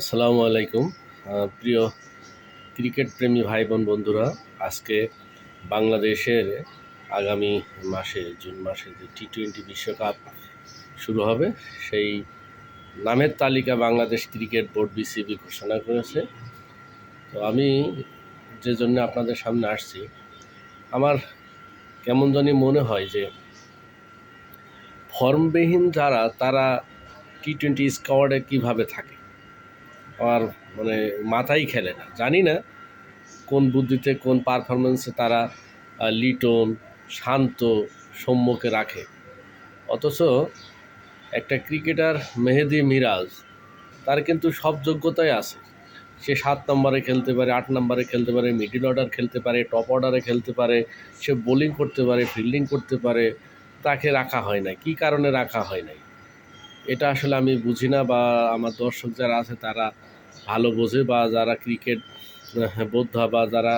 আসসালামু আলাইকুম। প্রিয় ক্রিকেট প্রেমী ভাই বোন বন্ধুরা, আজকে বাংলাদেশের আগামী মাসে, জুন মাসে যে টি টোয়েন্টি বিশ্বকাপ শুরু হবে, সেই নামের তালিকা বাংলাদেশ ক্রিকেট বোর্ড বিসিবি ঘোষণা করেছে। তো আমি যে জন্য আপনাদের সামনে আসছি, আমার কেমন জানি মনে হয় যে ফর্মবিহীন যারা, তারা টি টোয়েন্টি স্কোয়াডে কীভাবে থাকে? আমার মানে মাথাই খেলে না। জানি না কোন বুদ্ধিতে কোন পারফরমেন্সে তারা লিটন, শান্ত সৌম্যকে রাখে। অথচ একটা ক্রিকেটার মেহেদি মিরাজ, তার কিন্তু সব যোগ্যতাই আছে। সে সাত নম্বরে খেলতে পারে, আট নম্বরে খেলতে পারে মিডিল অর্ডার খেলতে পারে টপ অর্ডারে খেলতে পারে, সে বোলিং করতে পারে ফিল্ডিং করতে পারে, তাকে রাখা হয় না কী কারণে রাখা হয় নাই? এটা আসলে আমি বুঝি না বা আমার দর্শক যারা আছে তারা ভালো বোঝে বা যারা ক্রিকেট বোদ্ধা বা যারা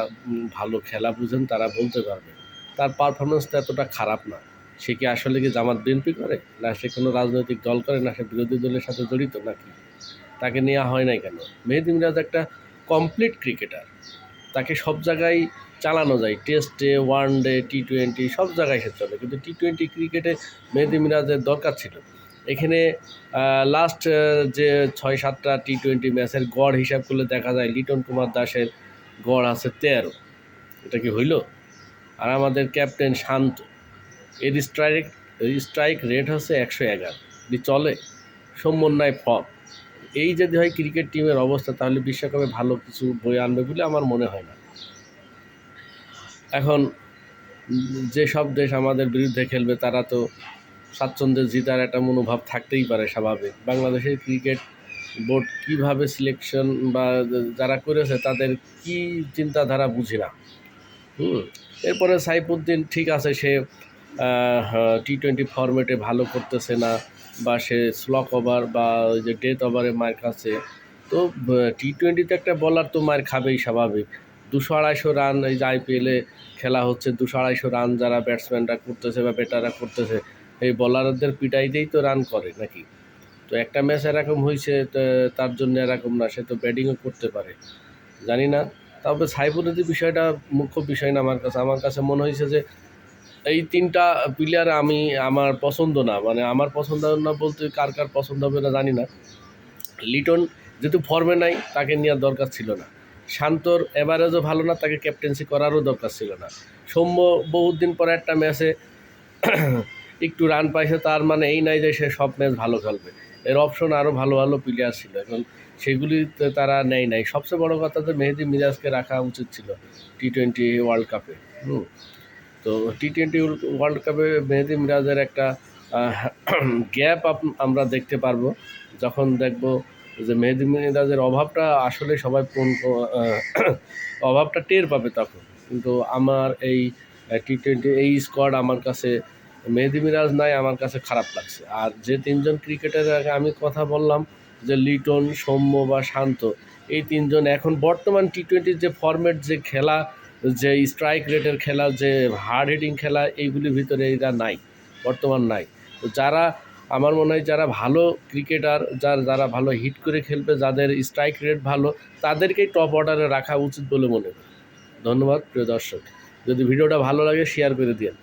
ভালো খেলা বুঝেন, তারা বলতে পারবে। তার পারফরমেন্সটা এতটা খারাপ না। সে কি আসলে কি জামাত বিএনপি করে? না সে কোনো রাজনৈতিক দল করে? না সে বিরোধী দলের সাথে জড়িত নাকি? তাকে নেওয়া হয় নাই কেন? মেহেদি মিরাজ একটা কমপ্লিট ক্রিকেটার তাকে সব জায়গায় চালানো যায়। টেস্টে ওয়ান ডে টি টোয়েন্টি সব জায়গায় সে চলে। কিন্তু টি টোয়েন্টি ক্রিকেটে মেহেদি মিরাজের দরকার ছিল। এখানে লাস্ট যে ছয় সাতটা টি টোয়েন্টি ম্যাচের গড় হিসাব করলে দেখা যায় লিটন কুমার দাসের গড় আছে তেরো। এটা কি হইল? আর আমাদের ক্যাপ্টেন শান্ত, এর স্ট্রাইক স্ট্রাইক রেট হচ্ছে একশো এগারো। চলে, সমন্বয় ফর্ম এই যদি হয় ক্রিকেট টিমের অবস্থা, তাহলে বিশ্বকাপে ভালো কিছু বই আনবে বলে আমার মনে হয় না। এখন যেসব দেশ আমাদের বিরুদ্ধে খেলবে, তারা তো স্বাচ্ছন্দ্যে জিতার একটা মনোভাব থাকতেই পারে স্বাভাবিক। বাংলাদেশের ক্রিকেট বোর্ড কীভাবে সিলেকশন বা যারা করেছে, তাদের কি চিন্তাধারা বুঝি না। হুম, এরপরে সাইফুদ্দিন ঠিক আছে, সে টি টোয়েন্টি ফরম্যাটে ভালো করতেছে না বা সে স্লক ওভার বা ওই যে ডেথ ওভারে মার খাচ্ছে। তো টি টোয়েন্টিতে একটা বলার তো মার খাবেই স্বাভাবিক। দুশো আড়াইশো রান এই যে আইপিএলে খেলা হচ্ছে, দুশো আড়াইশো রান যারা ব্যাটসম্যানরা করতেছে বা ব্যাটাররা করতেছে এই বলারদের পিটাইতেই তো রান করে নাকি? তো একটা ম্যাচ এরকম হয়েছে তার জন্য এরকম না, সে তো ব্যাটিংও করতে পারে। জানি না। তবে সাইফুদ্দি বিষয়টা, মুখ্য বিষয় না আমার কাছে আমার কাছে মনে হয়েছে যে, এই তিনটা প্লেয়ার আমি, আমার পছন্দ না। মানে আমার পছন্দ না বলতে কার কার পছন্দ হবে না জানি না। লিটন যেহেতু ফর্মে নাই, তাকে নেওয়ার দরকার ছিল না। শান্তর এভারেজও ভালো না, তাকে ক্যাপ্টেন্সি করারও দরকার ছিল না। সৌম্য বহুত দিন পরে একটা ম্যাচে একটু রান পাইছে, তার মানে এই নাই যে সে সব ম্যাচ ভালো খেলবে। এর অপশন আরও ভালো ভালো প্লেয়ার ছিল, এখন সেগুলিতে তারা নেয় নাই। সবচেয়ে বড় কথা তো মেহেদি মিরাজকে রাখা উচিত ছিল টি টোয়েন্টি ওয়ার্ল্ড কাপে হুম। তো টি টোয়েন্টি ওয়ার্ল্ড কাপে মেহেদি মিরাজের একটা গ্যাপ আমরা দেখতে পারব। যখন দেখব যে মেহেদি মিরাজের অভাবটা আসলে সবাই পূরণ অভাবটা টের পাবে তখন। কিন্তু আমার এই টি টোয়েন্টি এই স্কোয়াড আমার কাছে মেহেদি মিরাজ নাই, আমার কাছে খারাপ লাগছে। আর যে তিনজন ক্রিকেটারের আগে আমি কথা বললাম, যে লিটন, সৌম্য বা শান্ত, এই তিনজন এখন বর্তমান টি টোয়েন্টির যে ফরম্যাট যে খেলা, যে স্ট্রাইক রেটের খেলা, যে হার্ড হিটিং খেলা, এইগুলির ভিতরে এরা নাই, বর্তমান নাই। তো যারা, আমার মনে হয় যারা ভালো ক্রিকেটার, যার, যারা ভালো হিট করে খেলবে, যাদের স্ট্রাইক রেট ভালো, তাদেরকেই টপ অর্ডারে রাখা উচিত বলে মনে করি। ধন্যবাদ, প্রিয় দর্শক। যদি ভিডিওটা ভালো লাগে শেয়ার করে দিন